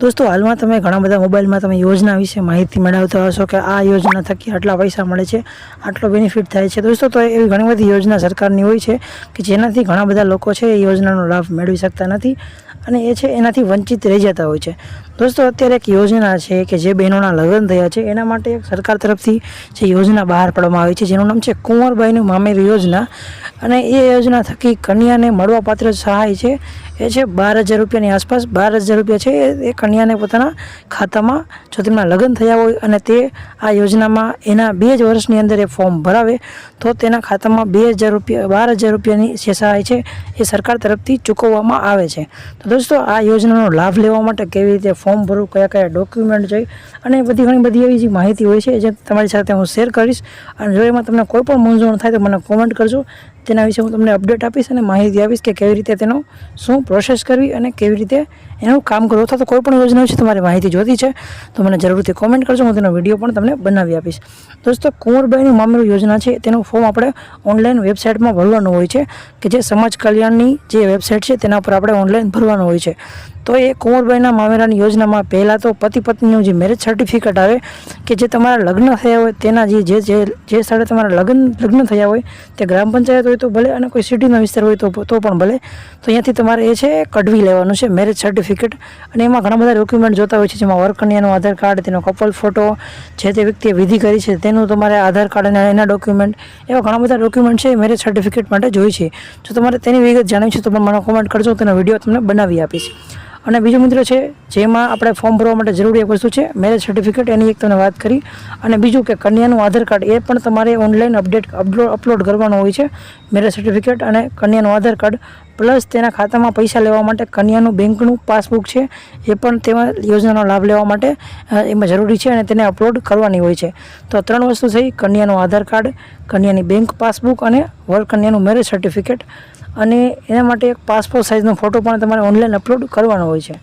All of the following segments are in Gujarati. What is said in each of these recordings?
દોસ્તો, હાલમાં તમે ઘણા બધા મોબાઈલમાં તમે યોજના વિશે માહિતી મેળવતા હશો કે આ યોજના થકી આટલા પૈસા મળે છે, આટલો બેનિફિટ થાય છે. દોસ્તો, તો એવી ઘણી બધી યોજના સરકારની હોય છે કે જેનાથી ઘણા બધા લોકો છે એ યોજનાનો લાભ મેળવી શકતા નથી અને એ છે એનાથી વંચિત રહી જતા હોય છે. દોસ્તો, અત્યારે એક યોજના છે કે જે બહેનોના લગ્ન થયા છે, એના માટે સરકાર તરફથી જે યોજના બહાર પાડવામાં આવી છે, જેનું નામ છે કુંવરબાઈનું મામેર યોજના. અને એ યોજના થકી કન્યાને મળવાપાત્ર સહાય છે, એ છે બાર હજાર રૂપિયાની આસપાસ. બાર હજાર રૂપિયા છે, એ- એ કન્યાને પોતાના ખાતામાં જો તેમના લગ્ન થયા હોય અને તે આ યોજનામાં એના બે જ વર્ષની અંદર એ ફોર્મ ભરાવે, તો તેના ખાતામાં બે હજાર રૂપિયા, બાર હજાર રૂપિયાની જે સહાય છે, એ સરકાર તરફથી ચૂકવવામાં આવે છે. તો દોસ્તો, આ યોજનાનો લાભ લેવા માટે કેવી રીતે ફોર્મ ભરવું કયા કયા ડોક્યુમેન્ટ જોઈ અને બધી ઘણી બધી એવી જે માહિતી હોય છે જે તમારી સાથે હું શેર કરીશ. અને જો એમાં તમને કોઈ પણ મૂંઝવણ થાય તો મને કોમેન્ટ કરજો. તેના વિશે હું તમને અપડેટ આપીશ અને માહિતી આપીશ કે કેવી રીતે તેનો શું પ્રોસેસ કરવી અને કેવી રીતે એનું કામ કરવું અથવા તો કોઈ પણ યોજના વિશે તમારી માહિતી જોતી છે તો મને જરૂરથી કોમેન્ટ કરજો. હું તેનો વીડિયો પણ તમને બનાવી આપીશ. દોસ્તો, કુંવરબાઈનું મામેરું યોજના છે, તેનું ફોર્મ આપણે ઓનલાઈન વેબસાઇટમાં ભરવાનું હોય છે કે જે સમાજ કલ્યાણની જે વેબસાઇટ છે તેના પર આપણે ઓનલાઈન ભરવાનું હોય છે. તો એ કુંવરબાઈના મામેરાની યોજનામાં પહેલાં તો પતિ પત્નીનું જે મેરેજ સર્ટિફિકેટ આવે, કે જે તમારા લગ્ન થયા હોય, તેના જે જે જે સ્થળે તમારા લગ્ન લગ્ન થયા હોય, તે ગ્રામ પંચાયત હોય તો ભલે અને કોઈ સિટીનો વિસ્તાર હોય તો તો પણ ભલે. તો અહીંયાથી તમારે એ છે, કઢવી લેવાનું છે મેરેજ સર્ટિફિકેટ અને એમાં ઘણા બધા ડોક્યુમેન્ટ જોતા હોય છે, જેમાં વર્કનિયાનું આધાર કાર્ડ, તેનો કપલ ફોટો જે તે વ્યક્તિએ વિધિ કરી છે, તેનું તમારે આધાર કાર્ડ અને એના ડોક્યુમેન્ટ એવા ઘણા બધા ડોક્યુમેન્ટ છે, એ મેરેજ સર્ટિફિકેટ માટે જોઈએ છે. જો તમારે તેની વિગત જાણવી છે, તો પણ મને કોમેન્ટ કરજો તેનો વીડિયો તમને બનાવી આપીશ. અને બીજો મિત્ર છે, જેમાં આપણે ફોર્મ ભરવા માટે જરૂરી એક વસ્તુ છે મેરેજ સર્ટિફિકેટ એની એક તમને વાત કરી. અને બીજું કે કન્યાનું આધાર કાર્ડ એ પણ તમારે ઓનલાઈન અપડેટ અપલોડ કરવાનું હોય છે મેરેજ સર્ટિફિકેટ અને કન્યાનું આધાર કાર્ડ. પ્લસ તેના ખાતામાં પૈસા લેવા માટે કન્યાનું બેંકનું પાસબુક છે, એ પણ તેમાં યોજનાનો લાભ લેવા માટે એમાં જરૂરી છે અને તેને અપલોડ કરવાની હોય છે. તો ત્રણ વસ્તુ થઈ, કન્યાનું આધાર કાર્ડ, કન્યાની બેંક પાસબુક અને વર કન્યાનું મેરેજ સર્ટિફિકેટ અને એના માટે એક પાસપોર્ટ સાઇઝનો ફોટો પણ તમારે ઓનલાઈન અપલોડ કરવાનો હોય છે.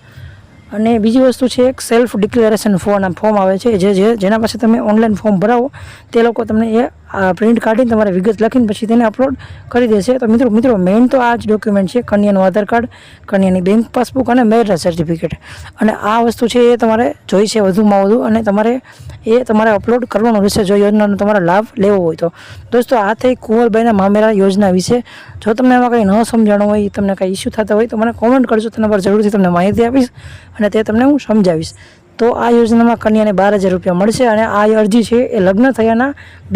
અને બીજી વસ્તુ છે, એક સેલ્ફ ડિક્લેરેશન ફોર્મ ફોર્મ આવે છે, જે જેના પાસે તમે ઓનલાઈન ફોર્મ ભરાવો, તે લોકો તમને એ પ્રિન્ટ કાઢીને તમારે વિગત લખીને પછી તેને અપલોડ કરી દેશે. તો મિત્રો મિત્રો મેઇન તો આ જ ડોક્યુમેન્ટ છે, કન્યાનું આધાર કાર્ડ, કન્યાની બેંક પાસબુક અને મેરેજ સર્ટિફિકેટ અને આ વસ્તુ છે એ તમારે જોઈ છે વધુમાં વધુ અને તમારે એ તમારે અપલોડ કરવાનું રહેશે જો યોજનાનો તમારે લાભ લેવો હોય તો. દોસ્તો, આ થઈ કુંવરબાઈના મામેરા યોજના વિશે. જો તમને એમાં કંઈ ન સમજાણું હોય, તમને કંઈ ઇસ્યુ થતા હોય તો મને કોમેન્ટ કરજો, તેના પર જરૂરથી તમને માહિતી આપીશ અને તે તમને હું સમજાવીશ. તો આ યોજનામાં કન્યાને બાર હજાર રૂપિયા મળશે અને આ અરજી છે એ લગ્ન થયાના બે